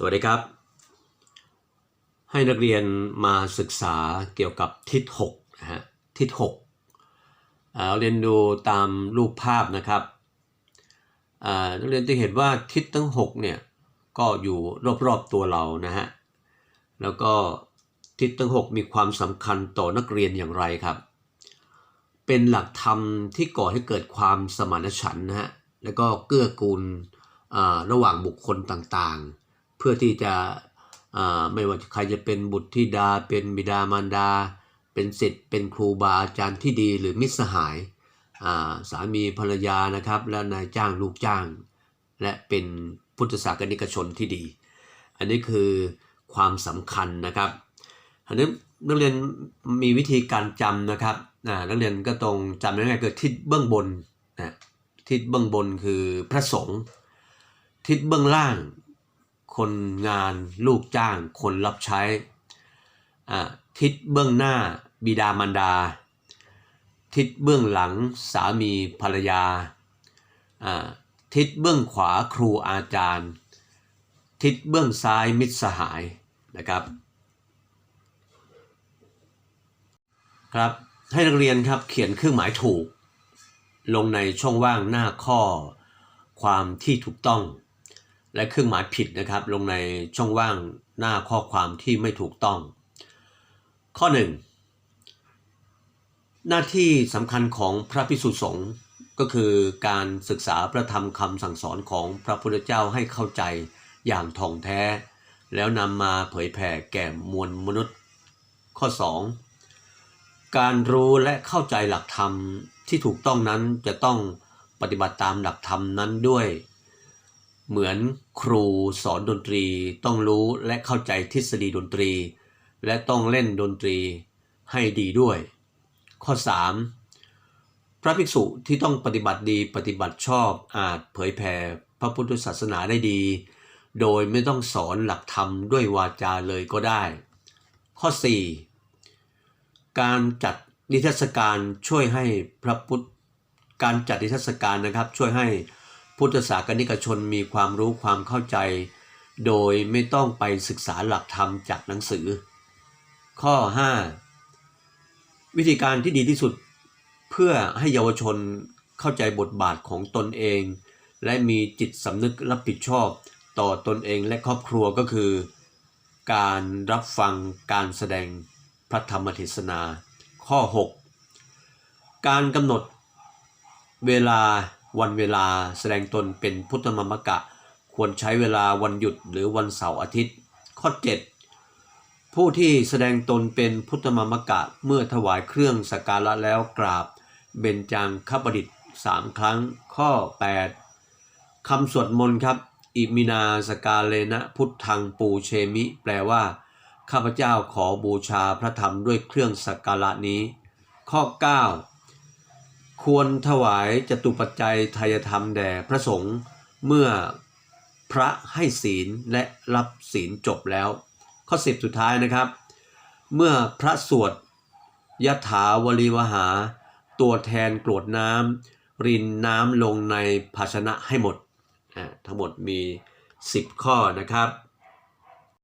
สวัสดีครับ ให้นักเรียนมาศึกษาเกี่ยวกับทิศ6นะฮะทิศ6อ่าเรียนดูตามรูปภาพนะครับนักเรียนจะเห็นว่าทิศทั้ง6เนี่ยก็อยู่รอบๆตัวเรานะฮะแล้วก็ทิศทั้ง 6 มีความสำคัญต่อนักเรียนอย่างไรครับ เป็นหลักธรรมที่ก่อให้เกิดความสมานฉันท์นะฮะแล้วก็เกื้อกูลระหว่างบุคคลต่างๆ เพื่อที่จะอ่าไม่ว่าใครจะเป็นบุตรธิดา เป็นบิดามารดา เป็นศิษย์เป็นครูบาอาจารย์ที่ดีหรือมิตรสหายอ่าสามีภรรยานะครับและนายจ้างลูกจ้าง และเป็นพุทธศาสนิกชนที่ดี อันนี้คือความสำคัญนะครับอันนี้นักเรียนมีวิธีการจำนะครับอ่านักเรียนก็ตรงจำง่ายๆคือทิศเบื้องบนนะทิศเบื้องบนคือพระสงฆ์ทิศเบื้องล่าง คนงานลูกจ้างคนรับใช้ทิศเบื้องหน้าบิดามารดา ทิศเบื้องหลังสามีภรรยา ทิศเบื้องขวาครูอาจารย์ ทิศเบื้องซ้ายมิตรสหายนะครับครับให้นักเรียนครับเขียนเครื่องหมายถูก ลงในช่องว่างหน้าข้อความที่ถูกต้อง และเครื่องหมายผิดนะครับ ลงในช่องว่างหน้าข้อความที่ไม่ถูกต้อง ข้อ 1 หน้าที่สำคัญของพระพิสุสงฆ์ก็คือการศึกษาพระธรรมคำสั่งสอนของพระพุทธเจ้าให้เข้าใจอย่างท่องแท้ แล้วนำมาเผยแผ่แก่มวลมนุษย์ ข้อ 2 การรู้และเข้าใจหลักธรรมที่ถูกต้องนั้นจะต้องปฏิบัติตามหลักธรรมนั้นด้วย เหมือนครูสอนดนตรีต้องรู้และเข้าใจทฤษฎีดนตรี และต้องเล่นดนตรีให้ดีด้วย ข้อ 3 พระภิกษุที่ต้องปฏิบัติดีปฏิบัติชอบอาจเผยแผ่พระพุทธศาสนาได้ดี โดยไม่ต้องสอนหลักธรรมด้วยวาจาเลยก็ได้ ข้อ 4 การจัดนิทรรศการช่วยให้พระพุทธการจัดนิทรรศการนะครับช่วยให้ พุทธศาสนิกชนมีความรู้ความเข้าใจ โดยไม่ต้องไปศึกษาหลักธรรมจากหนังสือ ข้อ 5 วิธีการที่ดีที่สุดเพื่อให้เยาวชนเข้าใจบทบาทของตนเอง และมีจิตสำนึกรับผิดชอบต่อตนเองและครอบครัวก็คือ การรับฟังการแสดงพระธรรมเทศนา ข้อ 6 การกำหนดเวลา วันเวลาแสดงตนเป็นพุทธมามกะ ควรใช้เวลาวันหยุดหรือวันเสาร์อาทิตย์ ข้อ 7 ผู้ที่แสดงตนเป็นพุทธมามกะเมื่อถวายเครื่องสักการะแล้วกราบ เบญจางคประดิษฐ์สามครั้ง ข้อ 8คำสวดมนต์ครับ อิมินาสกาเลนะพุทธังปูเชมิ แปลว่า ข้าพเจ้าขอบูชาพระธรรมด้วยเครื่องสักการะนี้ ข้อ 9 ควรถวายจตุปัจจัยทายธรรมแด่พระสงฆ์เมื่อพระให้ศีลและรับศีลจบแล้ว ข้อ10สุดท้ายนะครับ เมื่อพระสวดยะถาวลีวหา ตัวแทนกรวดน้ำรินน้ำลงในภาชนะให้หมดอ่าทั้งหมดมี 10 ข้อนะครับ